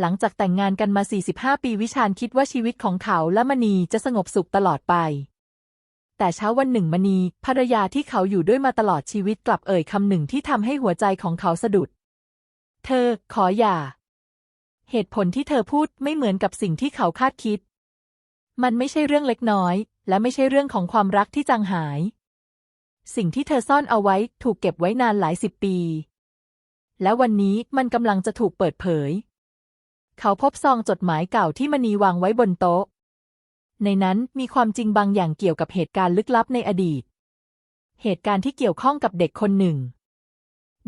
หลังจากแต่งงานกันมา 45 ปีวิชาญคิดว่าชีวิตของเขาและมณีจะสงบสุขตลอดไป แต่เช้าวันหนึ่งมณีภรรยาที่เขาอยู่ด้วยมาตลอดชีวิตกลับเอ่ยคำหนึ่งที่ทำให้หัวใจของเขาสะดุด เธอ ขออย่า เหตุผลที่เธอพูดไม่เหมือนกับสิ่งที่เขาคาดคิด มันไม่ใช่เรื่องเล็กน้อย และไม่ใช่เรื่องของความรักที่จางหาย สิ่งที่เธอซ่อนเอาไว้ถูกเก็บไว้นานหลายสิบปี และวันนี้มันกำลังจะถูกเปิดเผย เขาพบซองจดหมายเก่าที่มณีวางไว้บนโต๊ะ ในนั้นมีความจริงบางอย่างเกี่ยวกับเหตุการณ์ลึกลับในอดีต เหตุการณ์ที่เกี่ยวข้องกับเด็กคนหนึ่ง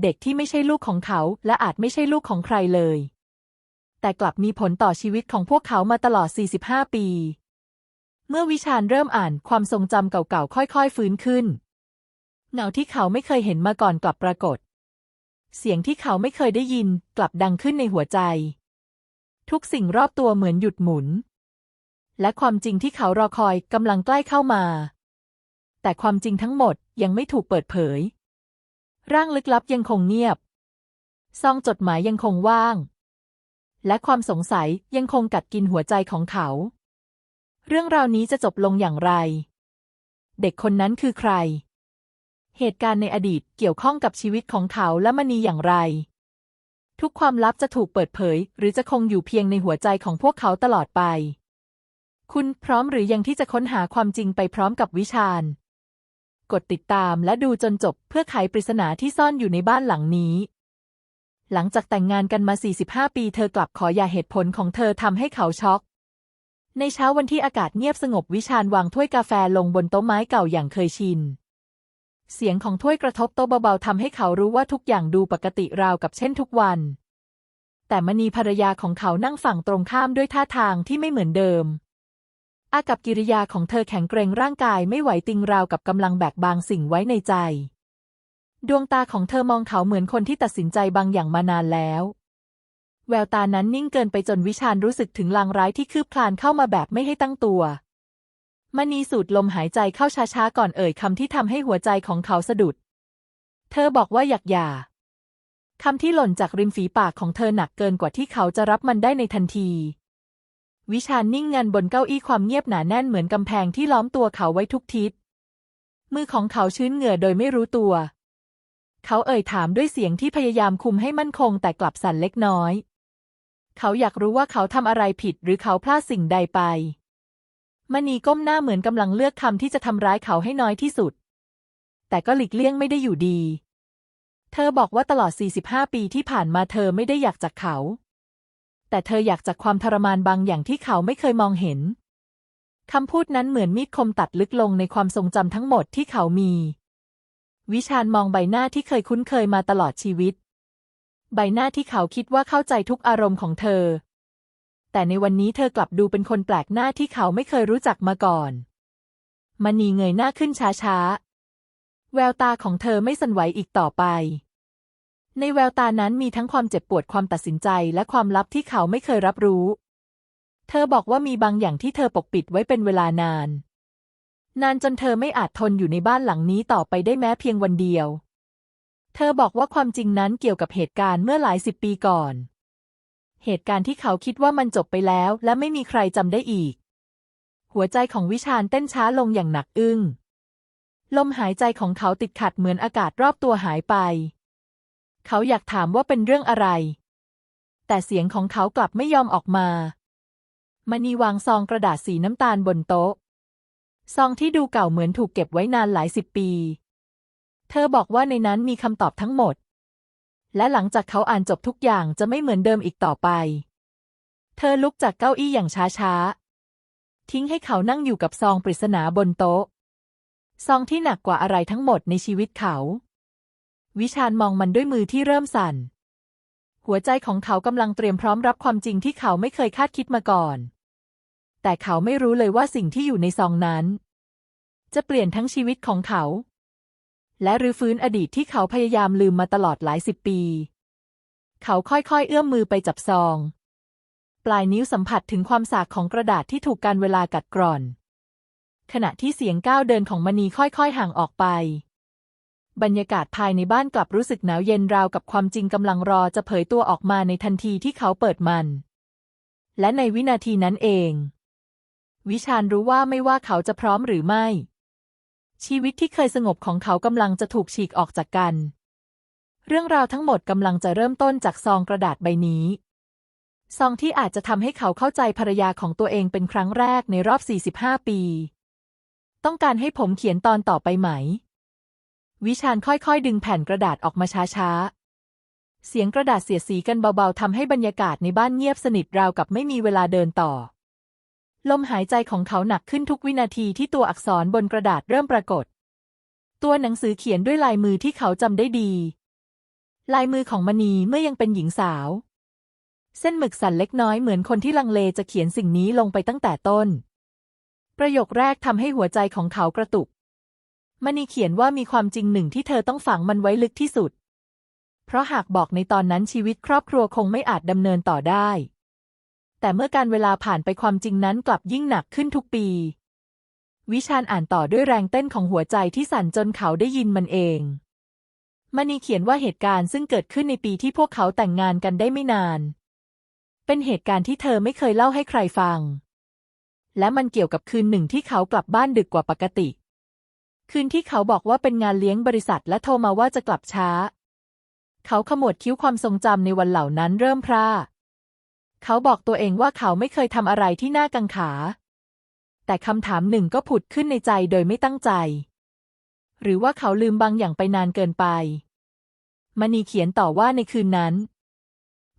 เด็กที่ไม่ใช่ลูกของเขาและอาจไม่ใช่ลูกของใครเลย แต่กลับมีผลต่อชีวิตของพวกเขามาตลอด 45 ปี เมื่อวิชาญเริ่มอ่านความทรงจำเก่าๆ ค่อยๆ ฟื้นขึ้น เงาที่เขาไม่เคยเห็นมาก่อนกลับปรากฏเสียงที่เขาไม่เคยได้ยินกลับดังขึ้นในหัวใจ ทุกสิ่งรอบตัวเหมือนหยุดหมุน และความจริงที่เขารอคอยกำลังใกล้เข้ามา แต่ความจริงทั้งหมดยังไม่ถูกเปิดเผย ร่างลึกลับยังคงเงียบ ซองจดหมายยังคงว่าง และความสงสัยยังคงกัดกินหัวใจของเขา เรื่องราวนี้จะจบลงอย่างไร เด็กคนนั้นคือใคร เหตุการณ์ในอดีตเกี่ยวข้องกับชีวิตของเขาและมณีอย่างไร ทุกความลับจะถูกเปิดเผย หรือจะคงอยู่เพียงในหัวใจของพวกเขาตลอดไป คุณพร้อมหรือยังที่จะค้นหาความจริงไปพร้อมกับวิชาญ กดติดตามและดูจนจบเพื่อไขปริศนาที่ซ่อนอยู่ในบ้านหลังนี้ หลังจากแต่งงานกันมา 45 ปีเธอกลับขออย่าเหตุผลของเธอทำให้เขาช็อก ในเช้าวันที่อากาศเงียบสงบวิชาญวางถ้วยกาแฟลงบนโต๊ะไม้เก่าอย่างเคยชิน เสียงของถ้วยกระทบโต๊ะเบาๆทำให้เขารู้ว่าทุกอย่างดูปกติราวกับเช่นทุกวัน แต่มณีภรรยาของเขานั่งฝั่งตรงข้ามด้วยท่าทางที่ไม่เหมือนเดิม อากับกิริยาของเธอแข็งเกรงร่างกายไม่ไหวติงราวกับกำลังแบกบางสิ่งไว้ในใจ ดวงตาของเธอมองเขาเหมือนคนที่ตัดสินใจบางอย่างมานานแล้ว แววตานั้นนิ่งเกินไปจนวิชาญรู้สึกถึงลางร้ายที่คืบคลานเข้ามาแบบไม่ให้ตั้งตัว มณีสูดลมหายใจเข้าช้าๆ ก่อนเอ่ยคำที่ทำให้หัวใจของเขาสะดุด เธอบอกว่าอยากหย่าคำที่หล่นจากริมฝีปากของเธอหนักเกินกว่าที่เขาจะรับมันได้ในทันที วิชานิ่งงันบนเก้าอี้ความเงียบหนาแน่นเหมือนกำแพงที่ล้อมตัวเขาไว้ทุกทิศ มือของเขาชื้นเหงื่อโดยไม่รู้ตัว เขาเอ่ยถามด้วยเสียงที่พยายามคุมให้มั่นคงแต่กลับสั่นเล็กน้อย เขาอยากรู้ว่าเขาทำอะไรผิดหรือเขาพลาดสิ่งใดไป มณีก้มหน้าเหมือนกำลังเลือกคำที่จะทำร้ายเขาให้น้อยที่สุด แต่ก็หลีกเลี่ยงไม่ได้อยู่ดี เธอบอกว่าตลอด 45 ปีที่ผ่านมาเธอไม่ได้อยากจากเขา แต่เธออยากจากความทรมานบางอย่างที่เขาไม่เคยมองเห็นคำพูดนั้นเหมือนมีดคมตัดลึกลงในความทรงจำทั้งหมดที่เขามี วิชาญมองใบหน้าที่เคยคุ้นเคยมาตลอดชีวิต ใบหน้าที่เขาคิดว่าเข้าใจทุกอารมณ์ของเธอ แต่ในวันนี้เธอกลับดูเป็นคนแปลกหน้าที่เขาไม่เคยรู้จักมาก่อนมณีเงยหน้าขึ้นช้าๆ แววตาของเธอไม่สั่นไหวอีกต่อไป ในแววตานั้นมีทั้งความเจ็บปวดความตัดสินใจและความลับที่เขาไม่เคยรับรู้ เธอบอกว่ามีบางอย่างที่เธอปกปิดไว้เป็นเวลานาน นานจนเธอไม่อาจทนอยู่ในบ้านหลังนี้ต่อไปได้แม้เพียงวันเดียว เธอบอกว่าความจริงนั้นเกี่ยวกับเหตุการณ์เมื่อหลายสิบปีก่อน เหตุการณ์ที่เขาคิดว่ามันจบไปแล้ว และไม่มีใครจำได้อีก หัวใจของวิชาญเต้นช้าลงอย่างหนักอึ้ง ลมหายใจของเขาติดขัดเหมือนอากาศรอบตัวหายไป เขาอยากถามว่าเป็นเรื่องอะไร แต่เสียงของเขากลับไม่ยอมออกมามณีวางซองกระดาษสีน้ำตาลบนโต๊ะ ซองที่ดูเก่าเหมือนถูกเก็บไว้นานหลายสิบปี เธอบอกว่าในนั้นมีคำตอบทั้งหมด และหลังจากเขาอ่านจบทุกอย่างจะไม่เหมือนเดิมอีกต่อไป เธอลุกจากเก้าอี้อย่างช้าๆ ทิ้งให้เขานั่งอยู่กับซองปริศนาบนโต๊ะ ซองที่หนักกว่าอะไรทั้งหมดในชีวิตเขา วิชาญมองมันด้วยมือที่เริ่มสั่น หัวใจของเขากำลังเตรียมพร้อมรับความจริงที่เขาไม่เคยคาดคิดมาก่อน แต่เขาไม่รู้เลยว่าสิ่งที่อยู่ในซองนั้น จะเปลี่ยนทั้งชีวิตของเขา และรื้อฟื้นอดีตที่เขาพยายามลืมมาตลอดหลายสิบปี เขาค่อยๆ เอื้อมมือไปจับซอง ปลายนิ้วสัมผัสถึงความสากของกระดาษที่ถูกการเวลากัดกร่อน ขณะที่เสียงก้าวเดินของมณีค่อยๆ ห่างออกไป บรรยากาศภายในบ้านกลับรู้สึกหนาวเย็นราวกับความจริงกำลังรอจะเผยตัวออกมาในทันทีที่เขาเปิดมัน และในวินาทีนั้นเอง วิชาญรู้ว่าไม่ว่าเขาจะพร้อมหรือไม่ ชีวิตที่เคยสงบของเขากำลังจะถูกฉีกออกจากกัน เรื่องราวทั้งหมดกำลังจะเริ่มต้นจากซองกระดาษใบนี้ ซองที่อาจจะทำให้เขาเข้าใจภรรยาของตัวเองเป็นครั้งแรกในรอบ 45 ปี ต้องการให้ผมเขียนตอนต่อไปไหม วิชาญค่อยๆ ดึงแผ่นกระดาษออกมาช้าๆ เสียงกระดาษเสียดสีกันเบาๆทำให้บรรยากาศในบ้านเงียบสนิทราวกับไม่มีเวลาเดินต่อ ลมหายใจของเขาหนักขึ้นทุกวินาทีที่ตัวอักษรบนกระดาษเริ่มปรากฏ ตัวหนังสือเขียนด้วยลายมือที่เขาจำได้ดี ลายมือของมณีเมื่อยังเป็นหญิงสาว เส้นหมึกสั่นเล็กน้อยเหมือนคนที่ลังเลจะเขียนสิ่งนี้ลงไปตั้งแต่ต้น ประโยคแรกทำให้หัวใจของเขากระตุกมณีเขียนว่ามีความจริงหนึ่งที่เธอต้องฝังมันไว้ลึกที่สุด เพราะหากบอกในตอนนั้นชีวิตครอบครัวคงไม่อาจดำเนินต่อได้ แต่เมื่อการเวลาผ่านไปความจริงนั้นกลับยิ่งหนักขึ้นทุกปี วิชาญอ่านต่อด้วยแรงเต้นของหัวใจที่สั่นจนเขาได้ยินมันเองมณีเขียนว่าเหตุการณ์ซึ่งเกิดขึ้นในปีที่พวกเขาแต่งงานกันได้ไม่นาน เป็นเหตุการณ์ที่เธอไม่เคยเล่าให้ใครฟัง และมันเกี่ยวกับคืนหนึ่งที่เขากลับบ้านดึกกว่าปกติ คืนที่เขาบอกว่าเป็นงานเลี้ยงบริษัทและโทรมาว่าจะกลับช้า เขาขมวดคิ้วความทรงจำในวันเหล่านั้นเริ่มพร่า เขาบอกตัวเองว่าเขาไม่เคยทำอะไรที่น่ากังขา แต่คำถามหนึ่งก็ผุดขึ้นในใจโดยไม่ตั้งใจ หรือว่าเขาลืมบางอย่างไปนานเกินไป มณีเขียนต่อว่าในคืนนั้น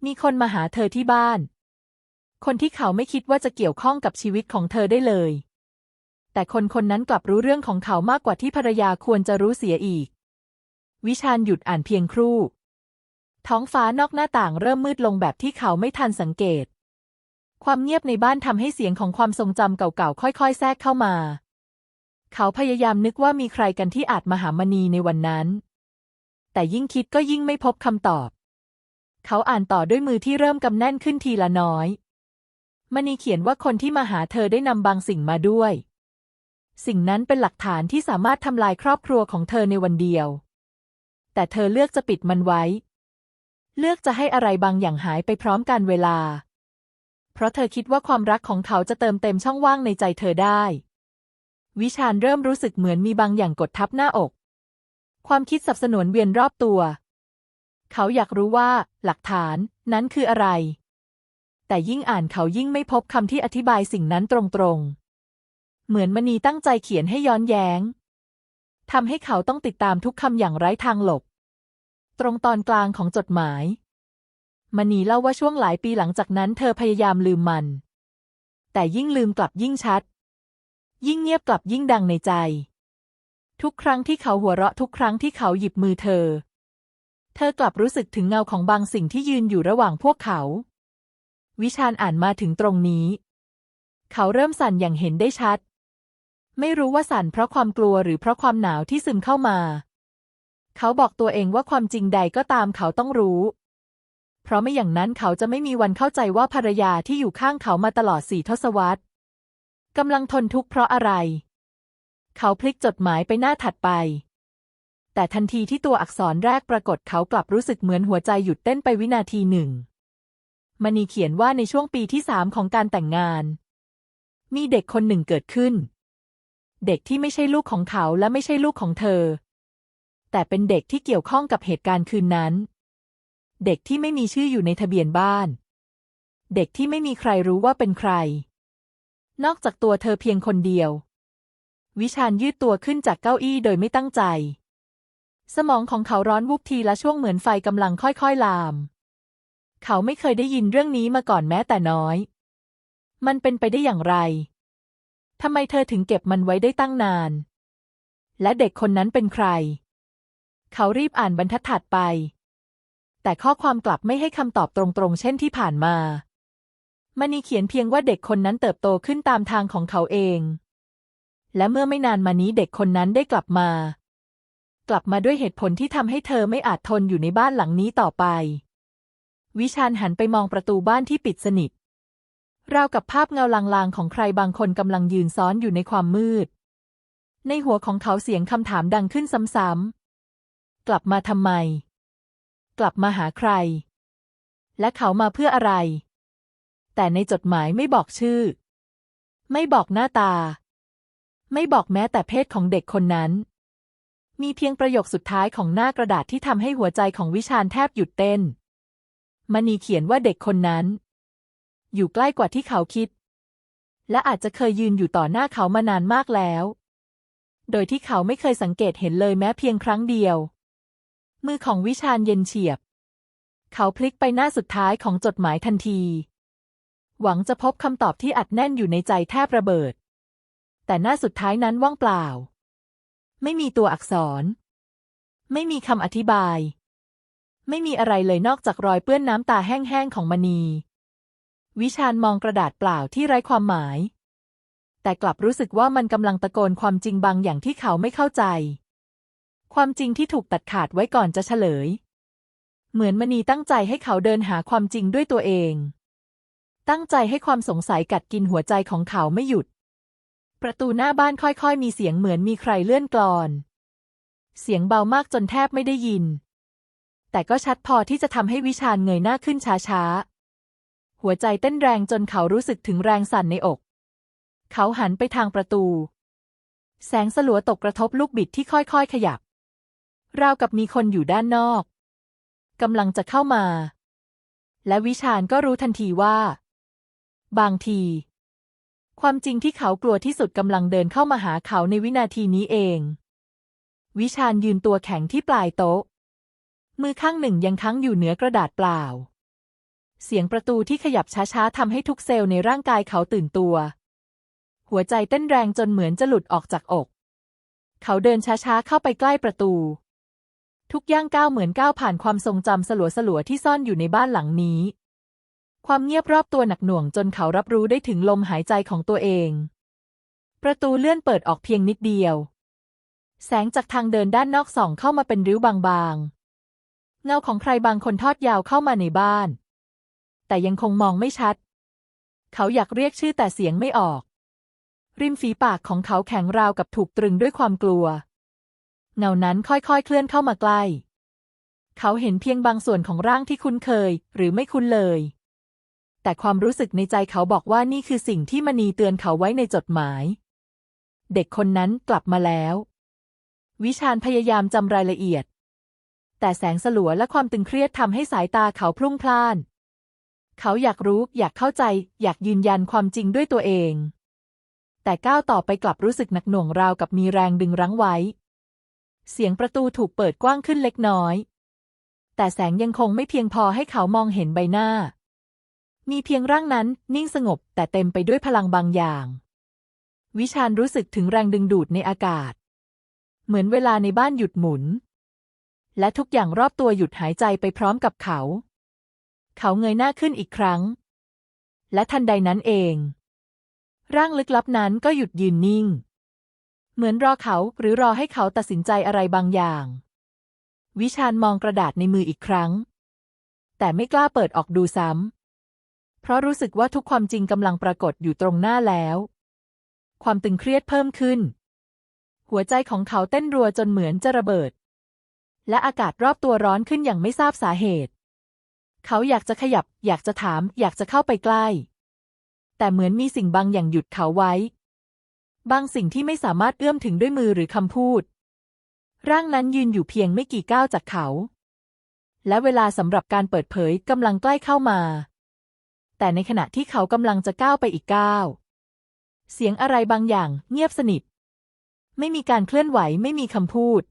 มีคนมาหาเธอที่บ้าน คนที่เขาไม่คิดว่าจะเกี่ยวข้องกับชีวิตของเธอได้เลย แต่คนคนนั้นกลับรู้เรื่องของเขามากกว่าที่ภรรยาควรจะรู้เสียอีก วิชาญหยุดอ่านเพียงครู่ ท้องฟ้านอกหน้าต่างเริ่มมืดลงแบบที่เขาไม่ทันสังเกต ความเงียบในบ้านทำให้เสียงของความทรงจำเก่าๆ ค่อยๆ แทรกเข้ามา เขาพยายามนึกว่ามีใครกันที่อาจมาหามณีในวันนั้น แต่ยิ่งคิดก็ยิ่งไม่พบคำตอบ เขาอ่านต่อด้วยมือที่เริ่มกำแน่นขึ้นทีละน้อยมณีเขียนว่าคนที่มาหาเธอได้นำบางสิ่งมาด้วย สิ่งนั้นเป็นหลักฐานที่สามารถทำลายครอบครัวของเธอในวันเดียว แต่เธอเลือกจะปิดมันไว้ เลือกจะให้อะไรบางอย่างหายไปพร้อมกันเวลา เพราะเธอคิดว่าความรักของเขาจะเติมเต็มช่องว่างในใจเธอได้ วิชาญเริ่มรู้สึกเหมือนมีบางอย่างกดทับหน้าอก ความคิดสับสนวนเวียนรอบตัว เขาอยากรู้ว่า หลักฐานนั้นคืออะไร แต่ยิ่งอ่านเขายิ่งไม่พบคำที่อธิบายสิ่งนั้นตรงๆ เหมือนมณีตั้งใจเขียนให้ย้อนแย้งทำให้เขาต้องติดตามทุกคำอย่างไร้ทางหลบ ตรงตอนกลางของจดหมาย มณีเล่าว่าช่วงหลายปีหลังจากนั้น เธอพยายามลืมมัน แต่ยิ่งลืมกลับยิ่งชัด ยิ่งเงียบกลับยิ่งดังในใจ ทุกครั้งที่เขาหัวเราะทุกครั้งที่เขาหยิบมือเธอ เธอกลับรู้สึกถึงเงาของบางสิ่งที่ยืนอยู่ระหว่างพวกเขา วิชาญอ่านมาถึงตรงนี้ เขาเริ่มสั่นอย่างเห็นได้ชัด ไม่รู้ว่าสั่นเพราะความกลัวหรือเพราะความหนาวที่ซึมเข้ามา เขาบอกตัวเองว่าความจริงใดก็ตามเขาต้องรู้ เพราะไม่อย่างนั้นเขาจะไม่มีวันเข้าใจว่าภรรยาที่อยู่ข้างเขามาตลอดสี่ทศวรรษกำลังทนทุกข์เพราะอะไร เขาพลิกจดหมายไปหน้าถัดไป แต่ทันทีที่ตัวอักษรแรกปรากฏเขากลับรู้สึกเหมือนหัวใจหยุดเต้นไปวินาทีหนึ่งมณีเขียนว่าในช่วงปีที่สามของการแต่งงาน มีเด็กคนหนึ่งเกิดขึ้น เด็กที่ไม่ใช่ลูกของเขาและไม่ใช่ลูกของเธอ แต่เป็นเด็กที่เกี่ยวข้องกับเหตุการณ์คืนนั้น เด็กที่ไม่มีชื่ออยู่ในทะเบียนบ้าน เด็กที่ไม่มีใครรู้ว่าเป็นใคร นอกจากตัวเธอเพียงคนเดียว วิชาญยืดตัวขึ้นจากเก้าอี้โดยไม่ตั้งใจ สมองของเขาร้อนวุบทีละช่วงเหมือนไฟกำลังค่อยๆลาม เขาไม่เคยได้ยินเรื่องนี้มาก่อนแม้แต่น้อย มันเป็นไปได้อย่างไรทำไมเธอถึงเก็บมันไว้ได้ตั้งนาน และเด็กคนนั้นเป็นใคร เขารีบอ่านบรรทัดถัดไป แต่ข้อความกลับไม่ให้คำตอบตรงๆ เช่นที่ผ่านมามณีเขียนเพียงว่าเด็กคนนั้นเติบโตขึ้นตามทางของเขาเอง และเมื่อไม่นานมานี้เด็กคนนั้นได้กลับมา กลับมาด้วยเหตุผลที่ทำให้เธอไม่อาจทนอยู่ในบ้านหลังนี้ต่อไป วิชาญหันไปมองประตูบ้านที่ปิดสนิทราวกับภาพเงาลางๆ ของใครบางคนกำลังยืนซ้อนอยู่ในความมืด ในหัวของเขาเสียงคำถามดังขึ้นซ้ำๆ กลับมาทำไม กลับมาหาใคร และเขามาเพื่ออะไร แต่ในจดหมายไม่บอกชื่อ ไม่บอกหน้าตา ไม่บอกแม้แต่เพศของเด็กคนนั้น มีเพียงประโยคสุดท้ายของหน้ากระดาษที่ทำให้หัวใจของวิชาญแทบหยุดเต้นมณีเขียนว่าเด็กคนนั้น อยู่ใกล้กว่าที่เขาคิด และอาจจะเคยยืนอยู่ต่อหน้าเขามานานมากแล้ว โดยที่เขาไม่เคยสังเกตเห็นเลยแม้เพียงครั้งเดียว มือของวิชาญเย็นเฉียบ เขาพลิกไปหน้าสุดท้ายของจดหมายทันที หวังจะพบคำตอบที่อัดแน่นอยู่ในใจแทบระเบิด แต่หน้าสุดท้ายนั้นว่างเปล่า ไม่มีตัวอักษร ไม่มีคำอธิบาย ไม่มีอะไรเลยนอกจากรอยเปื้อนน้ำตาแห้งๆของมณี วิชาญมองกระดาษเปล่าที่ไร้ความหมาย แต่กลับรู้สึกว่ามันกำลังตะโกนความจริงบางอย่างที่เขาไม่เข้าใจ ความจริงที่ถูกตัดขาดไว้ก่อนจะเฉลย เหมือนมณีตั้งใจให้เขาเดินหาความจริงด้วยตัวเอง ตั้งใจให้ความสงสัยกัดกินหัวใจของเขาไม่หยุด ประตูหน้าบ้านค่อยๆ มีเสียงเหมือนมีใครเลื่อนกลอน เสียงเบามากจนแทบไม่ได้ยิน แต่ก็ชัดพอที่จะทำให้วิชาญเงยหน้าขึ้นช้าๆ หัวใจเต้นแรงจนเขารู้สึกถึงแรงสั่นในอก เขาหันไปทางประตู แสงสลัวตกกระทบลูกบิดที่ค่อยๆขยับ ราวกับมีคนอยู่ด้านนอกกำลังจะเข้ามา และวิชาญก็รู้ทันทีว่า บางที ความจริงที่เขากลัวที่สุดกำลังเดินเข้ามาหาเขาในวินาทีนี้เอง วิชาญยืนตัวแข็งที่ปลายโต๊ะ มือข้างหนึ่งยังค้างอยู่เหนือกระดาษเปล่า เสียงประตูที่ขยับช้าๆทำให้ทุกเซลล์ในร่างกายเขาตื่นตัว หัวใจเต้นแรงจนเหมือนจะหลุดออกจากอก เขาเดินช้าๆเข้าไปใกล้ประตู ทุกย่างก้าวเหมือนก้าวผ่านความทรงจำสลัวๆที่ซ่อนอยู่ในบ้านหลังนี้ ความเงียบรอบตัวหนักหน่วงจนเขารับรู้ได้ถึงลมหายใจของตัวเอง ประตูเลื่อนเปิดออกเพียงนิดเดียว แสงจากทางเดินด้านนอกส่องเข้ามาเป็นริ้วบางๆ เงาของใครบางคนทอดยาวเข้ามาในบ้าน แต่ยังคงมองไม่ชัด เขาอยากเรียกชื่อแต่เสียงไม่ออก ริมฝีปากของเขาแข็งราวกับถูกตรึงด้วยความกลัว เงานั้นค่อยๆเคลื่อนเข้ามาใกล้ เขาเห็นเพียงบางส่วนของร่างที่คุ้นเคย หรือไม่คุ้นเลย แต่ความรู้สึกในใจเขาบอกว่านี่คือสิ่งที่มณีเตือนเขาไว้ในจดหมาย เด็กคนนั้นกลับมาแล้ว วิชาญพยายามจำรายละเอียด แต่แสงสลัวและความตึงเครียดทำให้สายตาเขาพรุ่งพล่าน เขาอยากรู้ อยากเข้าใจ อยากยืนยันความจริงด้วยตัวเอง แต่ก้าวต่อไปกลับรู้สึกหนักหน่วงราวกับมีแรงดึงรั้งไว้ เสียงประตูถูกเปิดกว้างขึ้นเล็กน้อย แต่แสงยังคงไม่เพียงพอให้เขามองเห็นใบหน้า มีเพียงร่างนั้นนิ่งสงบแต่เต็มไปด้วยพลังบางอย่าง วิชาญรู้สึกถึงแรงดึงดูดในอากาศ เหมือนเวลาในบ้านหยุดหมุน และทุกอย่างรอบตัวหยุดหายใจไปพร้อมกับเขา เขาเงยหน้าขึ้นอีกครั้ง และทันใดนั้นเอง ร่างลึกลับนั้นก็หยุดยืนนิ่ง เหมือนรอเขาหรือรอให้เขาตัดสินใจอะไรบางอย่าง วิชาญมองกระดาษในมืออีกครั้ง แต่ไม่กล้าเปิดออกดูซ้ำ เพราะรู้สึกว่าทุกความจริงกำลังปรากฏอยู่ตรงหน้าแล้ว ความตึงเครียดเพิ่มขึ้น หัวใจของเขาเต้นรัวจนเหมือนจะระเบิด และอากาศรอบตัวร้อนขึ้นอย่างไม่ทราบสาเหตุ เขาอยากจะขยับ อยากจะถาม อยากจะเข้าไปใกล้ แต่เหมือนมีสิ่งบางอย่างหยุดเขาไว้ บางสิ่งที่ไม่สามารถเอื้อมถึงด้วยมือหรือคำพูด ร่างนั้นยืนอยู่เพียงไม่กี่ก้าวจากเขา และเวลาสำหรับการเปิดเผยกำลังใกล้เข้ามา แต่ในขณะที่เขากำลังจะก้าวไปอีกก้าว เสียงอะไรบางอย่างเงียบสนิท ไม่มีการเคลื่อนไหวไม่มีคำพูด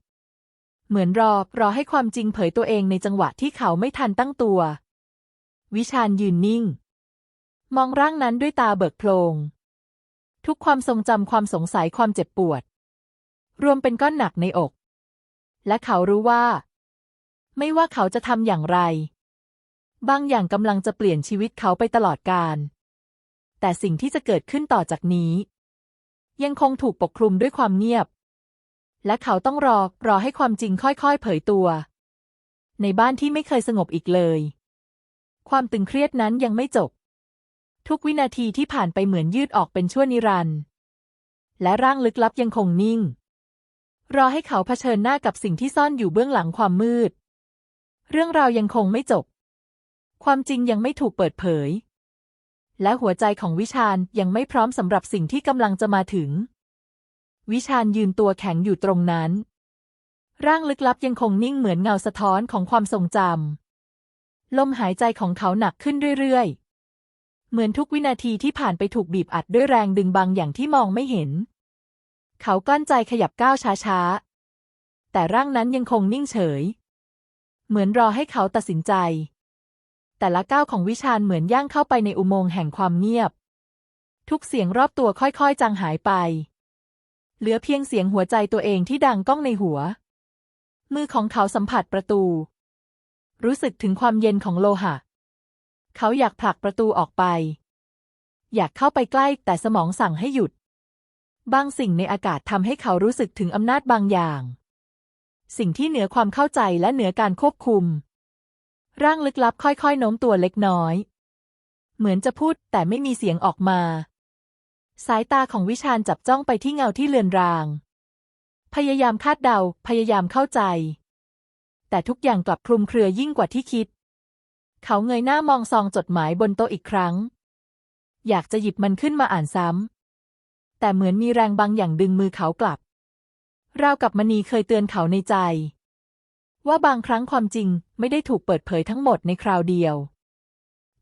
เหมือนรอรอให้ความจริงเผยตัวเองในจังหวะที่เขาไม่ทันตั้งตัว วิชาญยืนนิ่ง มองร่างนั้นด้วยตาเบิกโพลง ทุกความทรงจำความสงสัยความเจ็บปวด รวมเป็นก้อนหนักในอก และเขารู้ว่า ไม่ว่าเขาจะทำอย่างไร บางอย่างกำลังจะเปลี่ยนชีวิตเขาไปตลอดกาลแต่สิ่งที่จะเกิดขึ้นต่อจากนี้ ยังคงถูกปกคลุมด้วยความเงียบ และเขาต้องรอรอให้ความจริงค่อยๆ เผยตัว ในบ้านที่ไม่เคยสงบอีกเลย ความตึงเครียดนั้นยังไม่จบ ทุกวินาทีที่ผ่านไปเหมือนยืดออกเป็นชั่วนิรันดร์และร่างลึกลับยังคงนิ่ง รอให้เขาเผชิญหน้ากับสิ่งที่ซ่อนอยู่เบื้องหลังความมืด เรื่องราวยังคงไม่จบ ความจริงยังไม่ถูกเปิดเผย และหัวใจของวิชาญยังไม่พร้อมสำหรับสิ่งที่กำลังจะมาถึง วิชาญยืนตัวแข็งอยู่ตรงนั้น ร่างลึกลับยังคงนิ่งเหมือนเงาสะท้อนของความทรงจำลมหายใจของเขาหนักขึ้นเรื่อยๆ เหมือนทุกวินาทีที่ผ่านไปถูกบีบอัดด้วยแรงดึงบางอย่างที่มองไม่เห็น เขากลั้นใจขยับก้าวช้าๆ แต่ร่างนั้นยังคงนิ่งเฉย เหมือนรอให้เขาตัดสินใจ แต่ละก้าวของวิชาญเหมือนย่างเข้าไปในอุโมงค์แห่งความเงียบ ทุกเสียงรอบตัวค่อยๆ จางหายไป เหลือเพียงเสียงหัวใจตัวเองที่ดังก้องในหัว มือของเขาสัมผัสประตู รู้สึกถึงความเย็นของโลหะ เขาอยากผลักประตูออกไป อยากเข้าไปใกล้แต่สมองสั่งให้หยุด บางสิ่งในอากาศทำให้เขารู้สึกถึงอำนาจบางอย่าง สิ่งที่เหนือความเข้าใจและเหนือการควบคุม ร่างลึกลับค่อยๆโน้มตัวเล็กน้อย เหมือนจะพูดแต่ไม่มีเสียงออกมา สายตาของวิชาญจับจ้องไปที่เงาที่เลือนราง พยายามคาดเดา พยายามเข้าใจ แต่ทุกอย่างกลับคลุมเครือยิ่งกว่าที่คิด เขาเงยหน้ามองซองจดหมายบนโต๊ะอีกครั้ง อยากจะหยิบมันขึ้นมาอ่านซ้ำ แต่เหมือนมีแรงบางอย่างดึงมือเขากลับ ราวกับมณีเคยเตือนเขาในใจ ว่าบางครั้งความจริงไม่ได้ถูกเปิดเผยทั้งหมดในคราวเดียว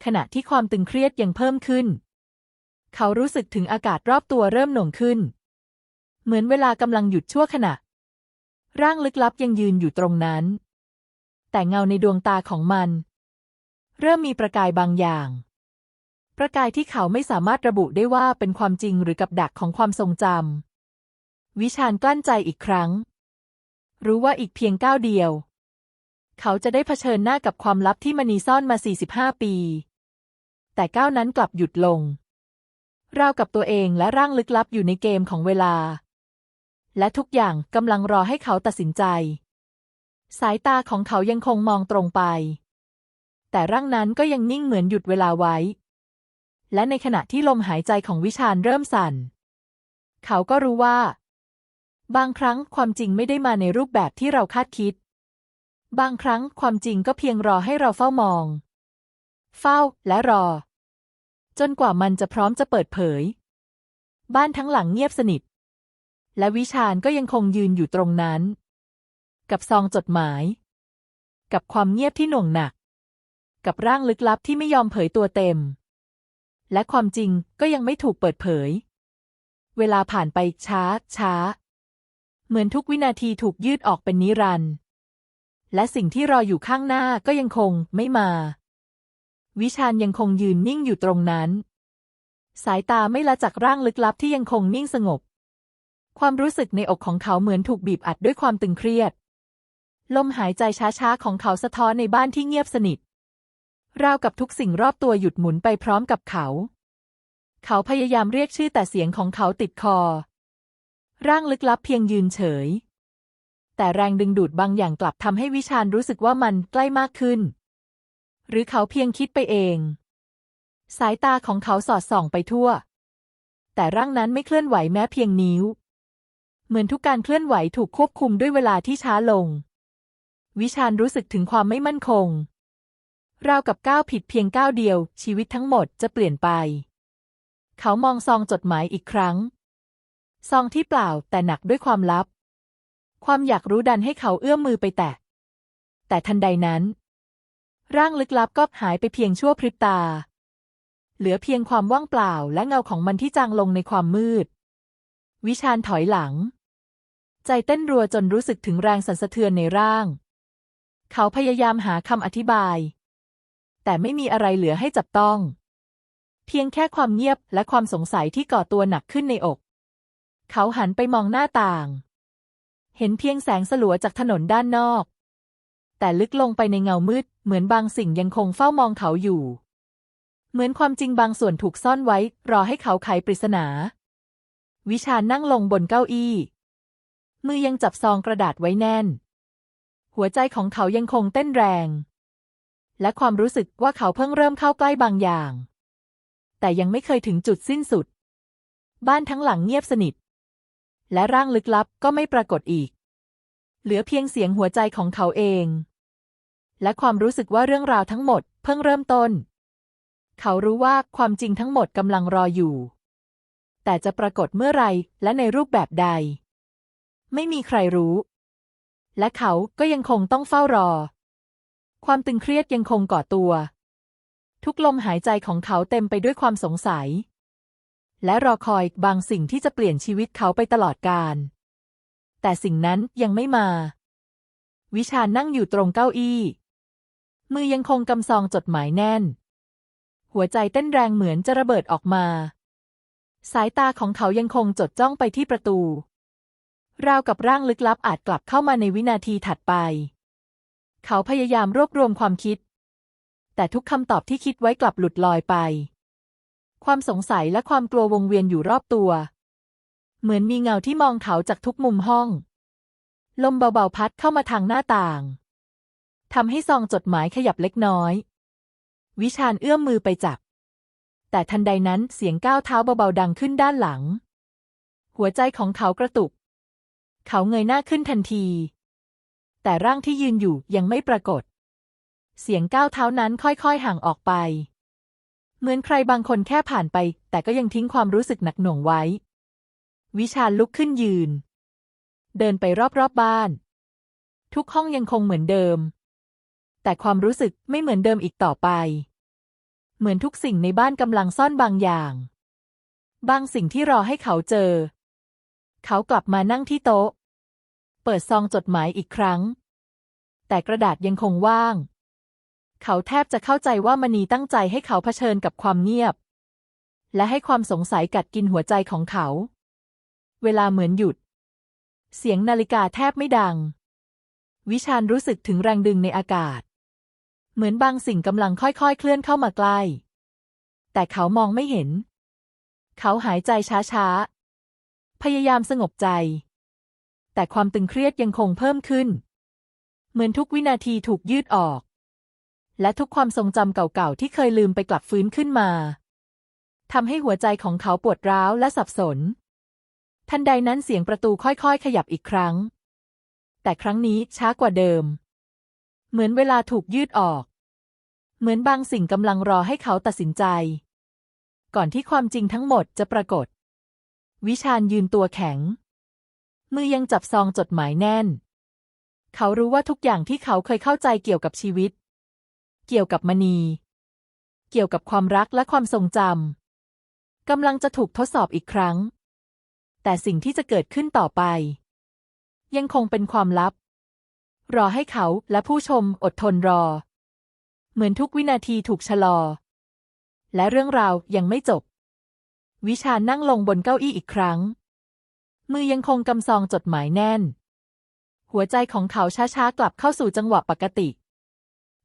ขณะที่ความตึงเครียดยังเพิ่มขึ้น เขารู้สึกถึงอากาศรอบตัวเริ่มหน่วงขึ้น เหมือนเวลากำลังหยุดชั่วขณะ ร่างลึกลับยังยืนอยู่ตรงนั้น แต่เงาในดวงตาของมัน เริ่มมีประกายบางอย่าง ประกายที่เขาไม่สามารถระบุได้ว่าเป็นความจริงหรือกับดักของความทรงจำวิชาญกลั้นใจอีกครั้ง รู้ว่าอีกเพียงก้าวเดียว เขาจะได้เผชิญหน้ากับความลับที่มณีซ่อนมา 45 ปี แต่ก้าวนั้นกลับหยุดลงราวกับตัวเองและร่างลึกลับอยู่ในเกมของเวลา และทุกอย่างกำลังรอให้เขาตัดสินใจ สายตาของเขายังคงมองตรงไป แต่ร่างนั้นก็ยังนิ่งเหมือนหยุดเวลาไว้ และในขณะที่ลมหายใจของวิชาญเริ่มสั่น เขาก็รู้ว่า บางครั้งความจริงไม่ได้มาในรูปแบบที่เราคาดคิด บางครั้งความจริงก็เพียงรอให้เราเฝ้ามอง เฝ้าและรอ จนกว่ามันจะพร้อมจะเปิดเผย บ้านทั้งหลังเงียบสนิท และวิชาญก็ยังคงยืนอยู่ตรงนั้น กับซองจดหมาย กับความเงียบที่หน่วงหนัก กับร่างลึกลับที่ไม่ยอมเผยตัวเต็ม และความจริงก็ยังไม่ถูกเปิดเผย เวลาผ่านไปช้าช้า เหมือนทุกวินาทีถูกยืดออกเป็นนิรันดร์และสิ่งที่รออยู่ข้างหน้าก็ยังคงไม่มา วิชาญยังคงยืนนิ่งอยู่ตรงนั้น สายตาไม่ละจากร่างลึกลับที่ยังคงนิ่งสงบ ความรู้สึกในอกของเขาเหมือนถูกบีบอัดด้วยความตึงเครียด ลมหายใจช้าๆของเขาสะท้อนในบ้านที่เงียบสนิท ราวกับทุกสิ่งรอบตัวหยุดหมุนไปพร้อมกับเขา เขาพยายามเรียกชื่อแต่เสียงของเขาติดคอ ร่างลึกลับเพียงยืนเฉย แต่แรงดึงดูดบางอย่างกลับทำให้วิชาญรู้สึกว่ามันใกล้มากขึ้น หรือเขาเพียงคิดไปเอง สายตาของเขาสอดส่องไปทั่ว แต่ร่างนั้นไม่เคลื่อนไหวแม้เพียงนิ้ว เหมือนทุกการเคลื่อนไหวถูกควบคุมด้วยเวลาที่ช้าลง วิชาญรู้สึกถึงความไม่มั่นคง ราวกับก้าวผิดเพียงก้าวเดียว ชีวิตทั้งหมดจะเปลี่ยนไป เขามองซองจดหมายอีกครั้ง ซองที่เปล่าแต่หนักด้วยความลับ ความอยากรู้ดันให้เขาเอื้อมมือไปแตะ แต่ทันใดนั้น ร่างลึกลับก็หายไปเพียงชั่วพริบตา เหลือเพียงความว่างเปล่าและเงาของมันที่จางลงในความมืด วิชาญถอยหลัง ใจเต้นรัวจนรู้สึกถึงแรงสั่นสะเทือนในร่าง เขาพยายามหาคำอธิบาย แต่ไม่มีอะไรเหลือให้จับต้อง เพียงแค่ความเงียบและความสงสัยที่ก่อตัวหนักขึ้นในอก เขาหันไปมองหน้าต่าง เห็นเพียงแสงสลัวจากถนนด้านนอก แต่ลึกลงไปในเงามืด เหมือนบางสิ่งยังคงเฝ้ามองเขาอยู่ เหมือนความจริงบางส่วนถูกซ่อนไว้ รอให้เขาไขปริศนา วิชานั่งลงบนเก้าอี้ มือยังจับซองกระดาษไว้แน่น หัวใจของเขายังคงเต้นแรง และความรู้สึกว่าเขาเพิ่งเริ่มเข้าใกล้บางอย่าง แต่ยังไม่เคยถึงจุดสิ้นสุด บ้านทั้งหลังเงียบสนิท และร่างลึกลับก็ไม่ปรากฏอีก เหลือเพียงเสียงหัวใจของเขาเอง และความรู้สึกว่าเรื่องราวทั้งหมดเพิ่งเริ่มต้น เขารู้ว่าความจริงทั้งหมดกำลังรออยู่ แต่จะปรากฏเมื่อไรและในรูปแบบใด ไม่มีใครรู้ และเขาก็ยังคงต้องเฝ้ารอ ความตึงเครียดยังคงก่อตัว ทุกลมหายใจของเขาเต็มไปด้วยความสงสัย และรอคอยบางสิ่งที่จะเปลี่ยนชีวิตเขาไปตลอดกาลแต่สิ่งนั้นยังไม่มา วิชานั่งอยู่ตรงเก้าอี้ มือยังคงกำซองจดหมายแน่น หัวใจเต้นแรงเหมือนจะระเบิดออกมา สายตาของเขายังคงจดจ้องไปที่ประตู ราวกับร่างลึกลับอาจกลับเข้ามาในวินาทีถัดไป เขาพยายามรวบรวมความคิด แต่ทุกคำตอบที่คิดไว้กลับหลุดลอยไป ความสงสัยและความกลัววงเวียนอยู่รอบตัว เหมือนมีเงาที่มองเขาจากทุกมุมห้อง ลมเบาๆพัดเข้ามาทางหน้าต่างทำให้ซองจดหมายขยับเล็กน้อย วิชาญเอื้อมมือไปจับ แต่ทันใดนั้นเสียงก้าวเท้าเบาๆดังขึ้นด้านหลัง หัวใจของเขากระตุก เขาเงยหน้าขึ้นทันที แต่ร่างที่ยืนอยู่ยังไม่ปรากฏ เสียงก้าวเท้านั้นค่อยๆห่างออกไป เหมือนใครบางคนแค่ผ่านไป แต่ก็ยังทิ้งความรู้สึกหนักหน่วงไว้ วิชาลุกขึ้นยืน เดินไปรอบๆบบ้าน ทุกห้องยังคงเหมือนเดิม แต่ความรู้สึกไม่เหมือนเดิมอีกต่อไป เหมือนทุกสิ่งในบ้านกำลังซ่อนบางอย่าง บางสิ่งที่รอให้เขาเจอ เขากลับมานั่งที่โต๊ะ เปิดซองจดหมายอีกครั้ง แต่กระดาษยังคงว่าง เขาแทบจะเข้าใจว่ามณีตั้งใจให้เขาเผชิญกับความเงียบ และให้ความสงสัยกัดกินหัวใจของเขา เวลาเหมือนหยุด เสียงนาฬิกาแทบไม่ดัง วิชาญรู้สึกถึงแรงดึงในอากาศ เหมือนบางสิ่งกำลังค่อยๆ เคลื่อนเข้ามาใกล้ แต่เขามองไม่เห็น เขาหายใจช้าๆ พยายามสงบใจ แต่ความตึงเครียดยังคงเพิ่มขึ้น เหมือนทุกวินาทีถูกยืดออก และทุกความทรงจำเก่าๆที่เคยลืมไปกลับฟื้นขึ้นมาทำให้หัวใจของเขาปวดร้าวและสับสน ทันใดนั้นเสียงประตูค่อยๆ ขยับอีกครั้ง แต่ครั้งนี้ช้ากว่าเดิม เหมือนเวลาถูกยืดออก เหมือนบางสิ่งกำลังรอให้เขาตัดสินใจ ก่อนที่ความจริงทั้งหมดจะปรากฏ วิชาญยืนตัวแข็ง มือยังจับซองจดหมายแน่น เขารู้ว่าทุกอย่างที่เขาเคยเข้าใจเกี่ยวกับชีวิต เกี่ยวกับมณี เกี่ยวกับความรักและความทรงจำกำลังจะถูกทดสอบอีกครั้ง แต่สิ่งที่จะเกิดขึ้นต่อไป ยังคงเป็นความลับ รอให้เขาและผู้ชมอดทนรอ เหมือนทุกวินาทีถูกชะลอ และเรื่องราวยังไม่จบ วิชานั่งลงบนเก้าอี้อีกครั้ง มือยังคงกำซองจดหมายแน่น หัวใจของเขาช้าๆ กลับเข้าสู่จังหวะปกติ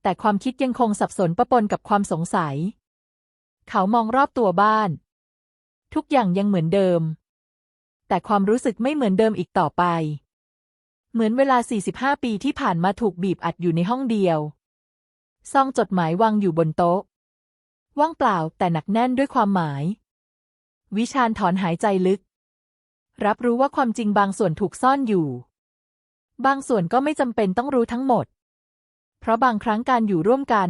แต่ความคิดยังคงสับสนปะปนกับความสงสัย เขามองรอบตัวบ้าน ทุกอย่างยังเหมือนเดิม แต่ความรู้สึกไม่เหมือนเดิมอีกต่อไป เหมือนเวลา 45 ปีที่ผ่านมาถูกบีบอัดอยู่ในห้องเดียว ซองจดหมายวางอยู่บนโต๊ะ ว่างเปล่าแต่หนักแน่นด้วยความหมาย วิชาญถอนหายใจลึก รับรู้ว่าความจริงบางส่วนถูกซ่อนอยู่ บางส่วนก็ไม่จำเป็นต้องรู้ทั้งหมด เพราะบางครั้งการอยู่ร่วมกัน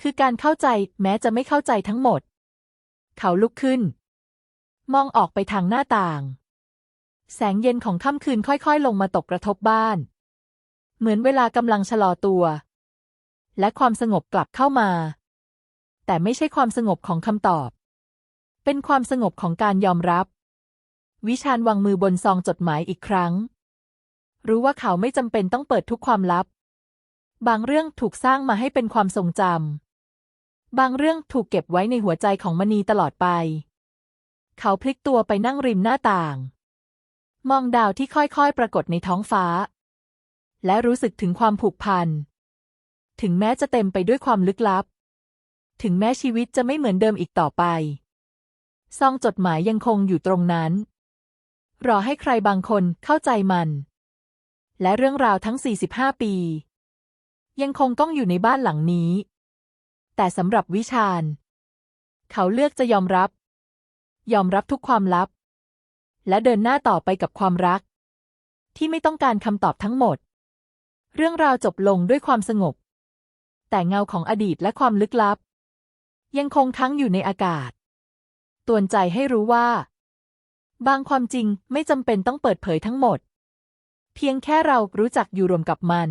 คือการเข้าใจแม้จะไม่เข้าใจทั้งหมด เขาลุกขึ้น มองออกไปทางหน้าต่าง แสงเย็นของค่ำคืนค่อยๆ ลงมาตกกระทบบ้าน เหมือนเวลากำลังชะลอตัว และความสงบกลับเข้ามา แต่ไม่ใช่ความสงบของคำตอบ เป็นความสงบของการยอมรับ วิชาญวางมือบนซองจดหมายอีกครั้ง รู้ว่าเขาไม่จำเป็นต้องเปิดทุกความลับ บางเรื่องถูกสร้างมาให้เป็นความทรงจำ บางเรื่องถูกเก็บไว้ในหัวใจของมณีตลอดไป เขาพลิกตัวไปนั่งริมหน้าต่าง มองดาวที่ค่อยๆ ปรากฏในท้องฟ้า และรู้สึกถึงความผูกพัน ถึงแม้จะเต็มไปด้วยความลึกลับ ถึงแม้ชีวิตจะไม่เหมือนเดิมอีกต่อไปซองจดหมายยังคงอยู่ตรงนั้น รอให้ใครบางคนเข้าใจมัน และเรื่องราวทั้ง 45 ปี ยังคงต้องอยู่ในบ้านหลังนี้ แต่สำหรับวิชาญ เขาเลือกจะยอมรับ ยอมรับทุกความลับ และเดินหน้าต่อไปกับความรัก ที่ไม่ต้องการคำตอบทั้งหมด เรื่องราวจบลงด้วยความสงบ แต่เงาของอดีตและความลึกลับ ยังคงค้างอยู่ในอากาศตวนใจให้รู้ว่า บางความจริงไม่จำเป็นต้องเปิดเผยทั้งหมด เพียงแค่เรารู้จักอยู่รวมกับมัน